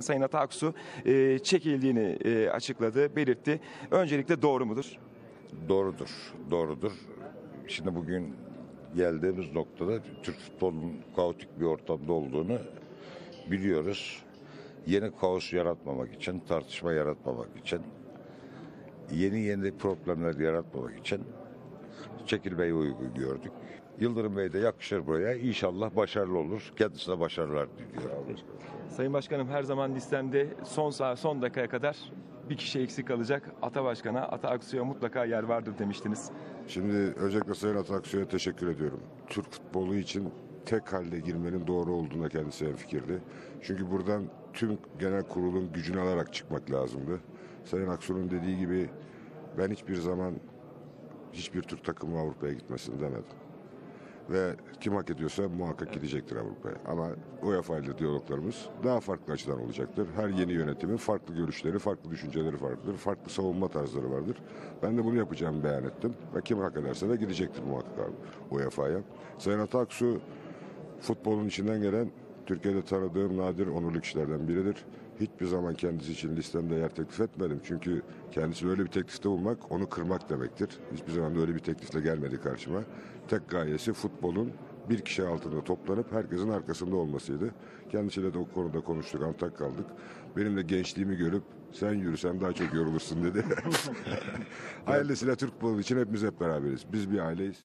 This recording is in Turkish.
Sayın Ataksu e, çekildiğini e, açıkladı, belirtti. Öncelikle doğru mudur? Doğrudur, doğrudur. Şimdi bugün geldiğimiz noktada Türk futbolunun kaotik bir ortamda olduğunu biliyoruz. Yeni kaos yaratmamak için, tartışma yaratmamak için, yeni yeni problemler yaratmamak için çekilmeyi uygun gördük. Yıldırım Bey de yakışır buraya. İnşallah başarılı olur. Kendisine başarılar diliyorum. Sayın Başkanım her zaman listemde son saat, son dakikaya kadar bir kişi eksik kalacak. Ata Başkan'a, Ata Aksu'ya mutlaka yer vardır demiştiniz. Şimdi öncelikle Sayın Ataksu'ya teşekkür ediyorum. Türk futbolu için tek halde girmenin doğru olduğuna kendisi fikirdi. Çünkü buradan tüm genel kurulun gücünü alarak çıkmak lazımdı. Sayın Aksu'nun dediği gibi ben hiçbir zaman hiçbir Türk takımı Avrupa'ya gitmesin demedim. Ve kim hak ediyorsa muhakkak gidecektir Avrupa'ya. Ama UEFA ile diyaloglarımız daha farklı açıdan olacaktır. Her yeni yönetimin farklı görüşleri, farklı düşünceleri farklıdır. Farklı savunma tarzları vardır. Ben de bunu yapacağımı beyan ettim. Ve kim hak ederse de gidecektir muhakkak UEFA'ya. Sayın Ataksu futbolun içinden gelen Türkiye'de tanıdığım nadir onurlu kişilerden biridir. Hiçbir zaman kendisi için listemde yer teklif etmedim. Çünkü kendisi öyle bir teklifte bulmak onu kırmak demektir. Hiçbir zaman öyle bir teklifle gelmedi karşıma. Tek gayesi futbolun bir kişi altında toplanıp herkesin arkasında olmasıydı. Kendisiyle de o konuda konuştuk, antak kaldık. Benim de gençliğimi görüp sen yürüsen daha çok yorulursun dedi. Hayırlısıyla Türk futbolu için hepimiz hep beraberiz. Biz bir aileyiz.